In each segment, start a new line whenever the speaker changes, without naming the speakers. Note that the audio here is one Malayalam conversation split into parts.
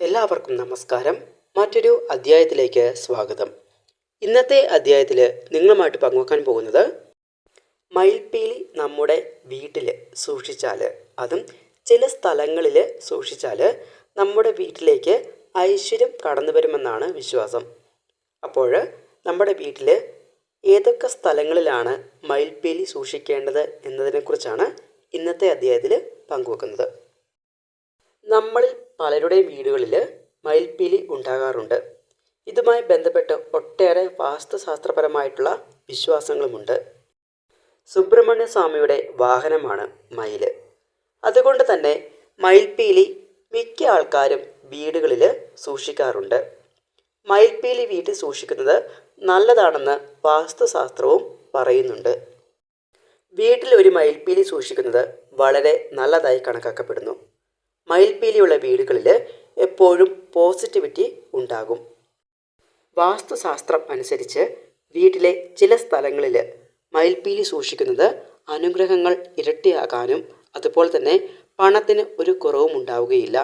എല്ലാവർക്കും നമസ്കാരം. മറ്റൊരു അധ്യായത്തിലേക്ക് സ്വാഗതം. ഇന്നത്തെ അധ്യായത്തിൽ നിങ്ങളുമായിട്ട് പങ്കുവെക്കാൻ പോകുന്നത് മയിൽപ്പീലി നമ്മുടെ വീട്ടിൽ സൂക്ഷിച്ചാൽ അതും ചില സ്ഥലങ്ങളിൽ സൂക്ഷിച്ചാൽ നമ്മുടെ വീട്ടിലേക്ക് ഐശ്വര്യം കടന്നു വരുമെന്നാണ് വിശ്വാസം. അപ്പോൾ നമ്മുടെ വീട്ടിൽ ഏതൊക്കെ സ്ഥലങ്ങളിലാണ് മയിൽപ്പീലി സൂക്ഷിക്കേണ്ടത് എന്നതിനെക്കുറിച്ചാണ് ഇന്നത്തെ അധ്യായത്തിൽ പങ്കുവെക്കുന്നത്. നമ്മളിൽ പലരുടെയും വീടുകളിൽ മയിൽപ്പീലി ഉണ്ടാകാറുണ്ട്. ഇതുമായി ബന്ധപ്പെട്ട് ഒട്ടേറെ വാസ്തുശാസ്ത്രപരമായിട്ടുള്ള വിശ്വാസങ്ങളുമുണ്ട്. സുബ്രഹ്മണ്യ സ്വാമിയുടെ വാഹനമാണ് മയിൽ അതുകൊണ്ട് തന്നെ മയിൽപ്പീലി മിക്ക ആൾക്കാരും വീടുകളിൽ സൂക്ഷിക്കാറുണ്ട്. മയിൽപ്പീലി വീട്ടിൽ സൂക്ഷിക്കുന്നത് നല്ലതാണെന്ന് വാസ്തുശാസ്ത്രവും പറയുന്നുണ്ട്. വീട്ടിൽ ഒരു മയിൽപ്പീലി സൂക്ഷിക്കുന്നത് വളരെ നല്ലതായി കണക്കാക്കപ്പെടുന്നു. മയിൽപ്പീലിയുള്ള വീടുകളിൽ എപ്പോഴും പോസിറ്റിവിറ്റി ഉണ്ടാകും. വാസ്തുശാസ്ത്രം അനുസരിച്ച് വീട്ടിലെ ചില സ്ഥലങ്ങളിൽ മയിൽപ്പീലി സൂക്ഷിക്കുന്നത് അനുഗ്രഹങ്ങൾ ഇരട്ടിയാകാനും അതുപോലെ തന്നെ പണത്തിന് ഒരു കുറവും ഉണ്ടാവുകയില്ല.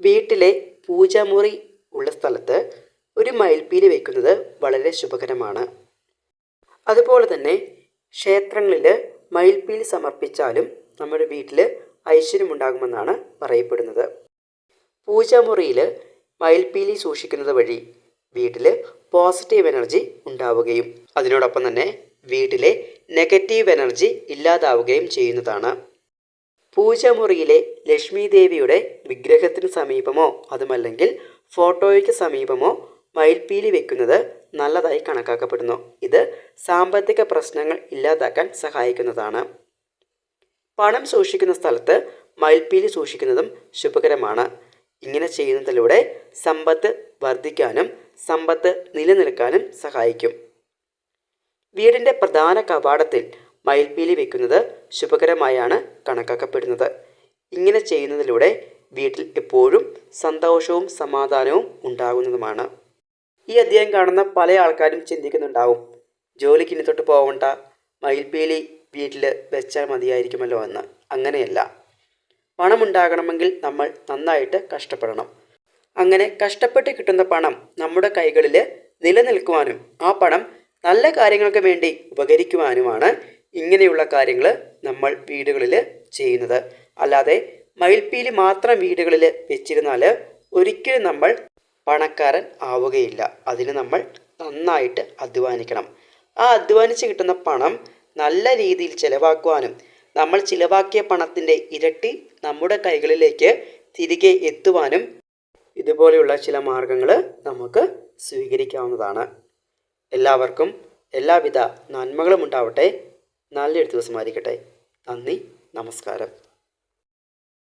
വീട്ടിലെ പൂജാമുറി ഉള്ള സ്ഥലത്ത് ഒരു മയിൽപ്പീലി വയ്ക്കുന്നത് വളരെ ശുഭകരമാണ്. അതുപോലെ തന്നെ ക്ഷേത്രങ്ങളിൽ മയിൽപ്പീലി സമർപ്പിച്ചാലും നമ്മുടെ വീട്ടിൽ ഐശ്വര്യമുണ്ടാകുമെന്നാണ് പറയപ്പെടുന്നത്. പൂജാമുറിയിൽ മയിൽപ്പീലി സൂക്ഷിക്കുന്നത് വഴി വീട്ടിൽ പോസിറ്റീവ് എനർജി ഉണ്ടാവുകയും അതിനോടൊപ്പം തന്നെ വീട്ടിലെ നെഗറ്റീവ് എനർജി ഇല്ലാതാവുകയും ചെയ്യുന്നതാണ്. പൂജാമുറിയിലെ ലക്ഷ്മി ദേവിയുടെ വിഗ്രഹത്തിന് സമീപമോ അതുമല്ലെങ്കിൽ ഫോട്ടോയ്ക്ക് സമീപമോ മയിൽപ്പീലി വെക്കുന്നത് നല്ലതായി കണക്കാക്കപ്പെടുന്നു. ഇത് സാമ്പത്തിക പ്രശ്നങ്ങൾ ഇല്ലാതാക്കാൻ സഹായിക്കുന്നതാണ്. പണം സൂക്ഷിക്കുന്ന സ്ഥലത്ത് മയിൽപ്പീലി സൂക്ഷിക്കുന്നതും ശുഭകരമാണ്. ഇങ്ങനെ ചെയ്യുന്നതിലൂടെ സമ്പത്ത് വർദ്ധിക്കാനും സമ്പത്ത് നിലനിൽക്കാനും സഹായിക്കും. വീടിന്റെ പ്രധാന കവാടത്തിൽ മയിൽപ്പീലി വയ്ക്കുന്നത് ശുഭകരമായാണ് കണക്കാക്കപ്പെടുന്നത്. ഇങ്ങനെ ചെയ്യുന്നതിലൂടെ വീട്ടിൽ എപ്പോഴും സന്തോഷവും സമാധാനവും ഉണ്ടാകുന്നതുമാണ്. ഈ അധ്യായം കാണുന്ന പല ആൾക്കാരും ചിന്തിക്കുന്നുണ്ടാവും ജോലിക്ക് ഇനി തൊട്ട് പോകണ്ട മയിൽപ്പീലി വീട്ടിൽ വെച്ചാൽ മതിയായിരിക്കുമല്ലോ എന്ന്. അങ്ങനെയല്ല. പണമുണ്ടാകണമെങ്കിൽ നമ്മൾ നന്നായിട്ട് കഷ്ടപ്പെടണം. അങ്ങനെ കഷ്ടപ്പെട്ട് കിട്ടുന്ന പണം നമ്മുടെ കൈകളിൽ നിലനിൽക്കുവാനും ആ പണം നല്ല കാര്യങ്ങൾക്ക് വേണ്ടി ഉപകരിക്കുവാനുമാണ് ഇങ്ങനെയുള്ള കാര്യങ്ങൾ നമ്മൾ വീടുകളിൽ ചെയ്യുന്നത്. അല്ലാതെ മയിൽപ്പീലി മാത്രം വീടുകളിൽ വെച്ചിരുന്നാൽ ഒരിക്കലും നമ്മൾ പണക്കാരൻ ആവുകയില്ല. അതിന് നമ്മൾ നന്നായിട്ട് അധ്വാനിക്കണം. ആ അധ്വാനിച്ച് കിട്ടുന്ന പണം നല്ല രീതിയിൽ ചിലവാക്കുവാനും നമ്മൾ ചിലവാക്കിയ പണത്തിന്റെ ഇരട്ടി നമ്മുടെ കൈകളിലേക്ക് തിരികെ എത്തുവാനും ഇതുപോലെയുള്ള ചില മാർഗങ്ങൾ നമുക്ക് സ്വീകരിക്കാവുന്നതാണ്. എല്ലാവർക്കും എല്ലാവിധ നന്മകളും ഉണ്ടാവട്ടെ. നല്ലൊരു ദിവസമായിരിക്കട്ടെ നന്ദി. നമസ്കാരം.